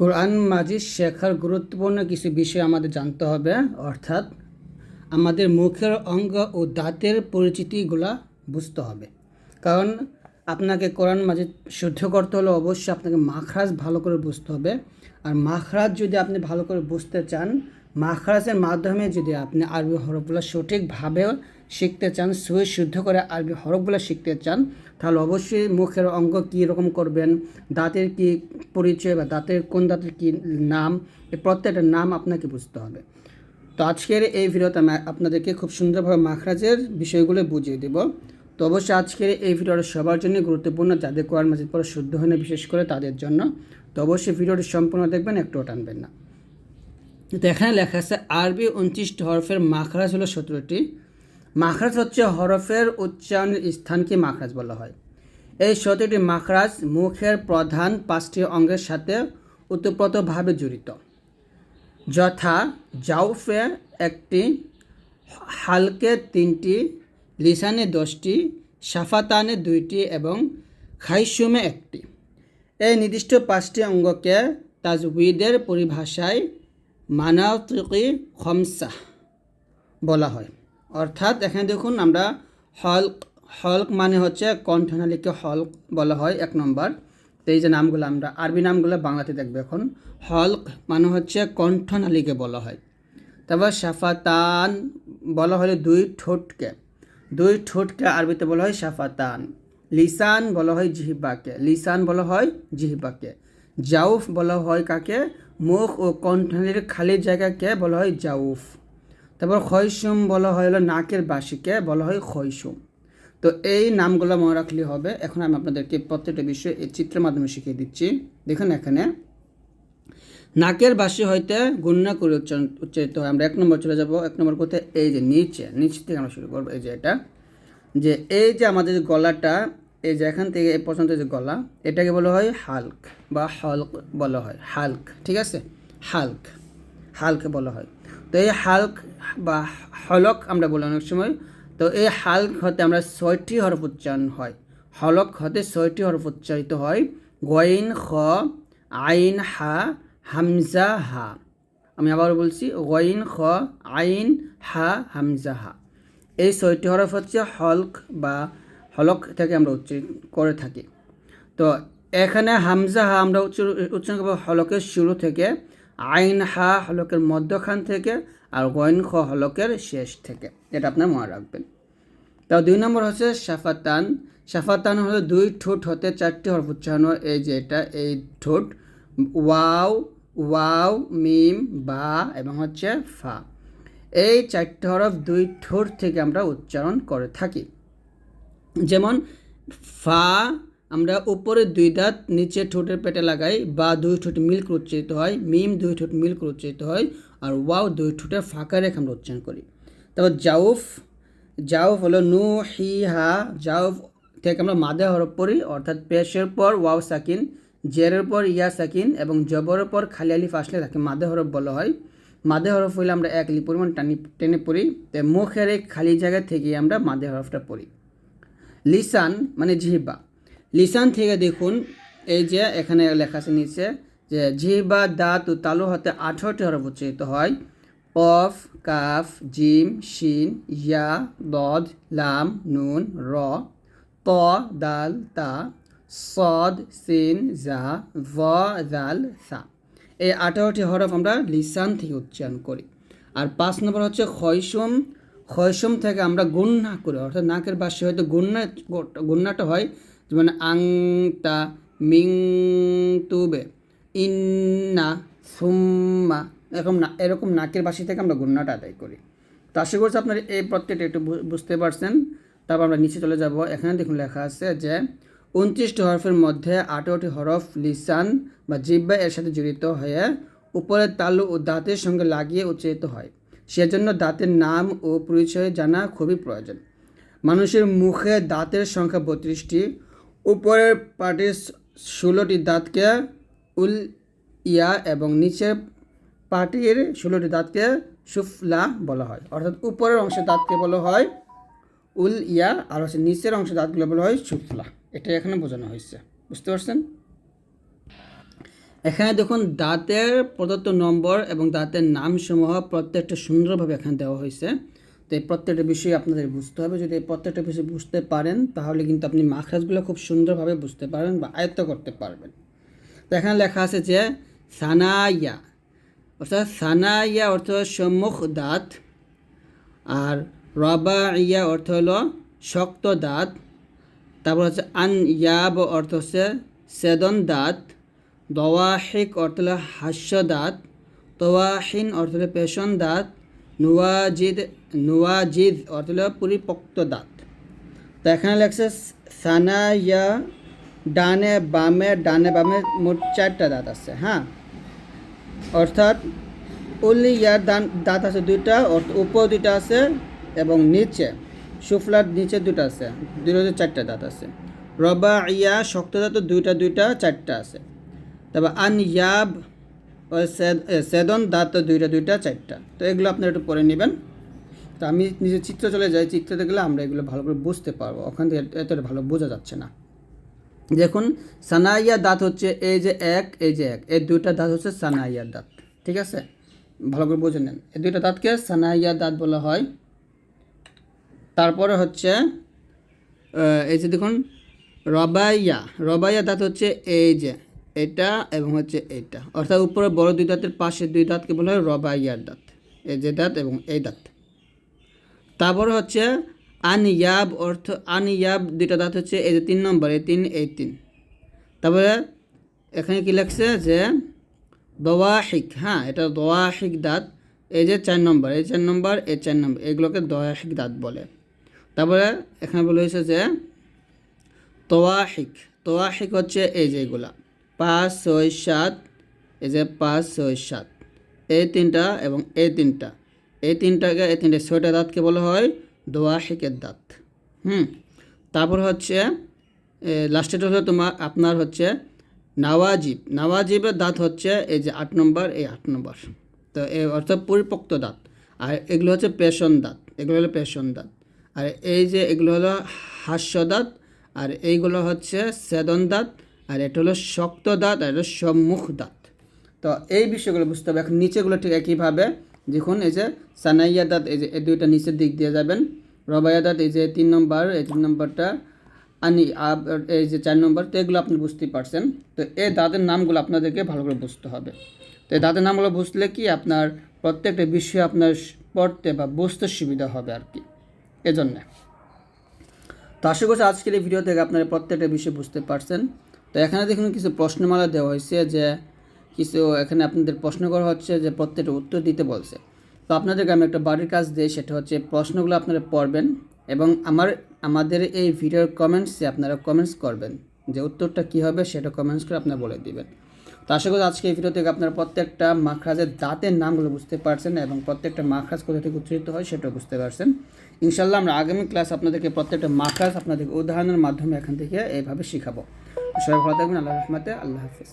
কোরআন মাজিদ শেখার গুরুত্বপূর্ণ কিছু বিষয় আমাদের জানতে হবে, অর্থাৎ আমাদের মুখের অঙ্গ ও দাঁতের পরিচিতিগুলা বুঝতে হবে। কারণ আপনাকে কোরআন মাজিদ শুদ্ধ করতে হলে অবশ্যই আপনাকে মাখরাজ ভালো করে বুঝতে হবে। আর মাখরাজ যদি আপনি ভালো করে বুঝতে চান, মাখরাজের মাধ্যমে যদি আপনি আরবি হরফগুলো সঠিকভাবে শিখতে চান সুই শুদ্ধ করে আরবি হরফগুলো শিখতে চান তাহলে অবশ্যই মুখের অঙ্গ কী রকম করবেন? দাঁতের কি পরিচয় বা দাঁতের, কোন দাঁতের কি নাম? এই প্রত্যেকটা নাম আপনাকে বুঝতে হবে। তো আজকের এই ভিডিওতে আমি আপনাদেরকে খুব সুন্দরভাবে মাখরাজের বিষয়গুলো বুঝিয়ে দেব। তো অবশ্যই আজকের এই ভিডিওটা সবার জন্য গুরুত্বপূর্ণ, যাদের কোরআন মাজিদ পরে শুদ্ধ হয় না বিশেষ করে তাদের জন্য। তো অবশ্যই ভিডিওটি সম্পূর্ণ দেখবেন, একটুও টানবেন না। তো এখানে লেখা আছে, আরবি উনত্রিশটি হরফের মাখরাজ হলো সতেরোটি। মাখরাজ হচ্ছে হরফের উচ্চারণের স্থানকে মাখরাজ বলা হয়। এই সতেরোটি মাখরাজ মুখের প্রধান পাঁচটি অঙ্গের সাথে ওতপ্রোতভাবে জড়িত। যথা জাউফে একটি, হালকে তিনটি, লিসানে দশটি, সাফাতানে দুইটি এবং খাইসুমে একটি। এই নির্দিষ্ট পাঁচটি অঙ্গকে তাজউইদের পরিভাষায় মানাতিকি খমসা বলা হয়। অর্থাৎ এখানে দেখুন আমরা হলক হলক মানে হচ্ছে কণ্ঠনালীকে হলক বলা হয়, এক নম্বর। এই যে নামগুলো আমরা, আরবি নামগুলো বাংলাতে দেখবে এখন। হলক মানে হচ্ছে কণ্ঠনালীকে বলা হয়। তারপর সাফাতান বলা হলে দুই ঠোঁটকে। দুই ঠোঁটকে আরবিতে বলা হয় সাফাতান লিসান বলা হয় জিহিবাকে। লিসান বলা হয় জিহিবাকে। জাউফ বলা হয় কাকে? মুখ ও কণ্ঠনালীর খালি জায়গাকে বলা হয় জাউফ। তারপর খয়সুম বলা হয় হলো নাকের বাসিকে, বলা হয় খয়সুম তো এই নামগুলো মনে রাখলে হবে। এখন আমি আপনাদেরকে প্রত্যেকটা বিষয় এই চিত্রের মাধ্যমে শিখিয়ে দিচ্ছি। দেখুন এখানে। নাকের বাসি হইতে গুণনা করে উচ্চারণ উচ্চারিত হয়। আমরা এক নম্বর চলে যাব। এক নম্বর কোথায়? এই যে নিচে। নিচ থেকে আমরা শুরু করব। এই যে এটা। যে এই যে আমাদের গলাটা, এই যে এখান থেকে এই পর্যন্ত যে গলা, এটাকে বলা হয় হাল্ক বা হলক বলা হয়। হাল্ক। ঠিক আছে? হাল্ক। হাল্ক বলা হয়। তো এই হাল্ক বা হলক আমরা বলি অনেক সময়, তো এই হাল্ক হতে আমরা ছয়টি হরফ উচ্চারণ হয়। হলক হতে ছয়টি হরফ উচ্চারিত হয় গইন খ, আইন, হা, হামজা, হা। আমি আবার বলছি গইন খ, আইন, হা, হামজা, হা। এই ছয়টি হরফ হচ্ছে হলক বা হলক থেকে আমরা উচ্চারণ করে থাকি। তো এখানে হামজা, হা আমরা উচ্চারণ করব হলকের শুরু থেকে আইন হা হলকের মধ্যখান থেকে আর গইন খ হলকের শেষ থেকে। এটা আপনার মনে রাখবেন। তাও দুই নম্বর হচ্ছে সাফাতান সাফাতান হলো দুই ঠোঁট হতে চারটি হরফ উচ্চারণ। এই যে এটা, এই ঠোঁট, ওয়াও ওয়াও, মিম, বা এবং হচ্ছে ফা। এই চারটি হরফ দুই ঠোঁট থেকে আমরা উচ্চারণ করে থাকি। যেমন ফা আমরা উপরে দুই দাঁত নিচে ঠোঁটের পেটে লাগাই, বা দুই ঠোঁট মিল করে উচ্চারিত হয়, মিম দুই ঠোঁট মিল করে উচ্চারিত হয়, আর ওয়াও দুই ঠোঁটের ফাঁকা রেখে আমরা উচ্চারণ করি। তারপর জাউফ জাউফ হলো নু, হি, হা, জাউফ থেকে আমরা মাদে হরফ পড়ি, অর্থাৎ পেশের পর ওয়াও সাকিন, জেরের পর ইয়া সাকিন, এবং জবরের পর খালি আলিফ আসলে তাকে মাদে হরফ বলা হয়। মাদে হরফ হইলে আমরা এক লি পরিমাণ টানি, টেনে পড়ি মুখের এই খালি জায়গা থেকে আমরা মাদে হরফটা পড়ি। লিসান মানে জিহিবা। লিসান থেকে দেখুন, এই যে এখানে লেখা আছে নিচে যে জি বা দাঁত ও তালু হাতে আঠারোটি হরফ উচ্চারিত হয়। কফ, কাফ, জিম, শিন, ইয়া, দদ, লাম, নুন, র। ত, দাল, তা। সদ, সিন, জা, ভ দাল সা। এই আঠারোটি হরফ আমরা লিসান থেকে উচ্চারণ করি। আর পাঁচ নম্বর হচ্ছে খয়সুম খয়সুম থেকে আমরা গুন্না করি। অর্থাৎ নাকের বাসে হয়তো গুন্না, গুন্নাটা হয়। যেমন আংতা মিং তুবে ইন্না সুম্মা, এরকম না, এরকম নাকের বাসি থেকে আমরা গুন্নাটা আদায় করি। তো আশা করছি আপনার এই প্রত্যেকটা একটু বুঝতে পারছেন। তারপর আমরা নিচে চলে যাব। এখানে দেখুন লেখা আছে যে, উনত্রিশটি হরফের মধ্যে আঠারোটি হরফ লিসান বা জিব্বা এর সাথে জড়িত হয়ে উপরের তালু ও দাঁতের সঙ্গে লাগিয়ে উচ্চারিত হয়। সেজন্য দাঁতের নাম ও পরিচয় জানা খুবই প্রয়োজন। মানুষের মুখে দাঁতের সংখ্যা বত্রিশটি উপরের পাটির ষোলোটি দাঁতকে উল, ইয়া এবং নিচের পাটির ষোলোটি দাঁতকে সুফলা বলা হয়। অর্থাৎ উপরের অংশের দাঁতকে বলা হয় উল, ইয়া আর হচ্ছে নিচের অংশের দাঁতগুলো বলা হয় সুফলা। এটা এখানে বোঝানো হয়েছে। বুঝতে পারছেন? এখানে দেখুন, দাঁতের প্রদত্ত নম্বর এবং দাঁতের নামসমূহ প্রত্যেকটা সুন্দরভাবে এখানে দেওয়া হয়েছে। তো এই প্রত্যেকটা বিষয় আপনাদের বুঝতে হবে। যদি এই প্রত্যেকটা বিষয় বুঝতে পারেন, তাহলে কিন্তু আপনি মাখরাজগুলো খুব সুন্দরভাবে বুঝতে পারবেন বা আয়ত্ত করতে পারবেন। তো এখানে লেখা আছে যে, সানাইয়া, অর্থাৎ সানাইয়া অর্থ সম্মুখ দাঁত আর রবা ইয়া অর্থ হলো শক্ত দাঁত। তারপর হচ্ছে আন ইয়াব অর্থ হচ্ছে সেদন দাঁত। দওয়াহিক অর্থ হলো হাস্য দাঁত। তোয়াহিন অর্থ হলো পেশন দাঁত। নুয়াজিদ নুয়াজিদ অর্থ পরিপক্ত দাঁত। তো এখানে লেখছে সানাইয়া ডানে বামে ডানে বামে মোট চারটা দাঁত আছে হ্যাঁ? অর্থাৎ উলিয়ার দান, দাঁত আছে দুইটা, অর্থ- উপর দুইটা আছে এবং নিচে, সুফলার নিচে দুটো আছে দুটো চারটা দাঁত আছে। রবা ইয়া শক্ত দাঁত, দুইটা দুইটা, চারটা আছে। তারপর আন ইয়াব ও সেদ- এ, সেদন দাঁত দুইটা দুইটা চারটা। তো এগুলো আপনারা একটু পরে নেবেন। তো আমি নিজে চিত্র চলে যাই। চিত্রতে গেলে আমরা এগুলো ভালো করে বুঝতে পারব। ওখান থেকে এতটা ভালো বোঝা যাচ্ছে না। দেখুন সানাইয়া দাঁত হচ্ছে এই যে এক এই যে এক। এই দুইটা দাঁত হচ্ছে সানাইয়ার দাঁত। ঠিক আছে? ভালো করে বুঝে নেন। এই দুইটা দাঁতকে সানাইয়া দাঁত বলা হয়। তারপরে হচ্ছে এই যে দেখুন রবাইয়া। রবাইয়া দাঁত হচ্ছে এই যে এটা এবং হচ্ছে এইটা অর্থাৎ উপরে বড় দুই দাঁতের, পাশে দুই দাঁতকে বলা হয় রবা ইয়ার দাঁত। এই যে দাঁত এবং এই দাঁত। তারপরে হচ্ছে আনিয়াব অর্থ, আনিয়াব দুইটা দাঁত হচ্ছে এই যে তিন নম্বর, এই তিন এই তিন। তারপরে এখানে কি লাগছে যে দোয়াহিক হ্যাঁ এটা দোয়াহিক দাঁত, এই যে চার নম্বর, এই চার নম্বর, এই চার নম্বর, এগুলোকে দোয়াহিক দাঁত বলে। তারপরে এখানে বলা হয়েছে যে তোয়াহিক তোয়াহিক হচ্ছে এই যে এগুলা। পাঁচ, ছয়, সাত। এই যে পাঁচ, ছয়, সাত। এই তিনটা এবং এই তিনটা। এই তিনটাকে, এই তিনটে ছয়টা দাঁতকে বলা হয় দোয়াহিকের দাঁত। হুম? তারপর হচ্ছে লাস্টেটা হলো তোমার, আপনার হচ্ছে নাওয়াজিব। নাওয়াজিবের দাঁত হচ্ছে এই যে আট নম্বর, এই আট নম্বর। তো এই অর্থাৎ পরিপক্ত দাঁত। আর এগুলো হচ্ছে পেশন দাঁত। এগুলো হলো পেশন দাঁত। আর এই যে এগুলো হলো হাস্য দাঁত। আর এইগুলো হচ্ছে সেদন দাঁত। আর এটা হলো শক্ত দাঁত, আর এটা সম্মুখ দাঁত। তো এই বিষয়গুলো বুঝতে হবে। এখন নিচেগুলো ঠিক একইভাবে দেখুন, এই যে সানাইয়া দাঁত, এই যে এই দুইটা নিচের দিক দিয়ে যাবেন। রবাইয়া দাঁত, এই যে তিন নম্বর, এই তিন নম্বরটা আনি এই যে চার নম্বর, তো এগুলো আপনি বুঝতেই পারছেন। তো এই দাঁতের নামগুলো আপনাদেরকে ভালো করে বুঝতে হবে। তো এই দাঁতের নামগুলো বুঝলে কি আপনার প্রত্যেকটা বিষয় আপনার পড়তে বা বুঝতে সুবিধা হবে আর কি। এজন্যে। তো আশা করছি আজকের এই ভিডিও থেকে আপনারা প্রত্যেকটা বিষয় বুঝতে পারছেন। তো এখানে দেখুন কিছু প্রশ্নমালা দেওয়া হয়েছে যে কিছু এখানে আপনাদের প্রশ্ন করা হচ্ছে যে প্রত্যেকটা উত্তর দিতে বলছে। তো আপনাদেরকে আমি একটা বাড়ির কাজ দিই, সেটা হচ্ছে প্রশ্নগুলো আপনারা পড়বেন এবং আমার, আমাদের এই ভিডিওর কমেন্টসে আপনারা কমেন্টস করবেন যে উত্তরটা কী হবে সেটা কমেন্টস করে আপনারা বলে দিবেন। তো আশা করি আজকে এই ভিডিও থেকে আপনারা প্রত্যেকটা মাখরাজের দাঁতের নামগুলো বুঝতে পারছেন এবং প্রত্যেকটা মাখরাজ কোথা থেকে উচ্চারিত হয় সেটাও বুঝতে পারছেন। ইনশাল্লাহ আমরা আগামী ক্লাস আপনাদেরকে প্রত্যেকটা মাখরাজ আপনাদেরকে উদাহরণের মাধ্যমে এখান থেকে এইভাবে শেখাবো। সবাই ভালো থাকবেন আল্লাহ রহমতে আল্লাহ হাফিজ